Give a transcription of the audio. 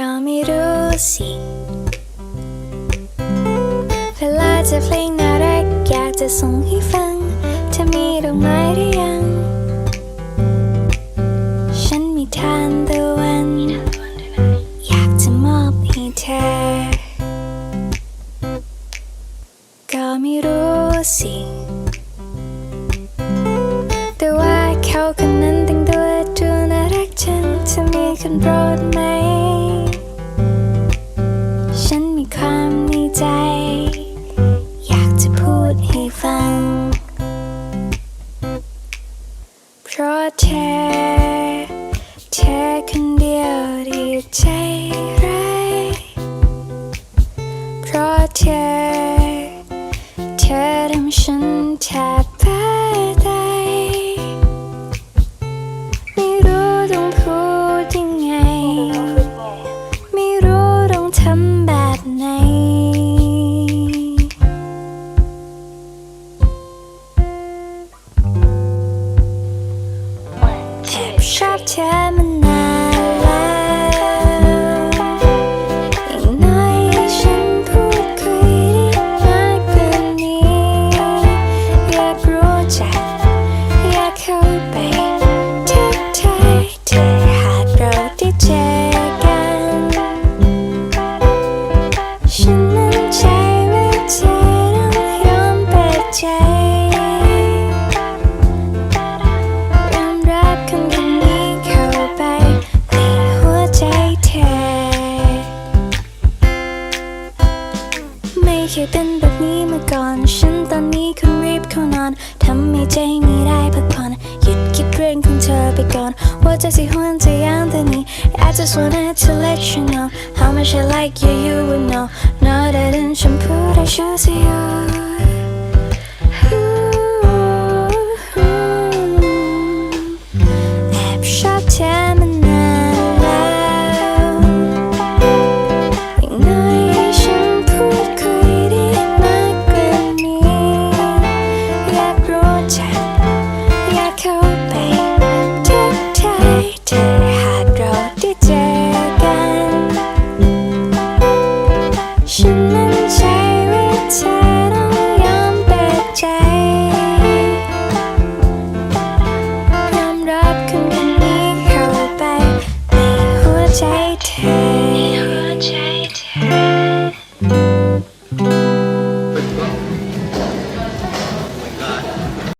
ก็ไม่รู้สิเวลาจะเพลงน่ารักอยากจะส่งให้ฟังเธอมีดอกไม้หรือยัง ฉันมีทานตะวัน อยากจะมอบให้เธอ ก็ไม่รู้สิ แต่ว่าเขาคนนั้นแต่งตัวดูน่ารักจังจะมีคนโปรด ฟัง เพราะเธอ เธอคนเดียวที่ใจร้ายเพราะเธอ เธอทำฉันแทบ ชอบเธอมานานแล้วอย่างน้อยให้ฉันพูดคุยได้มากกว่านี้ อยากรู้จักอยากเข้าไป เคยเป็นแบบนี้มาก่อน ฉันตอนนี้คนรีบเข้านอน ทำให้ใจไม่ได้พักผ่อนหยุดคิดเรื่องของเธอไปก่อน ว่าจะสิหวนจะยังตอนนี้ I just wanted to let you know how much I like you you would know Know that in shampoo I choose you Mm-hmm.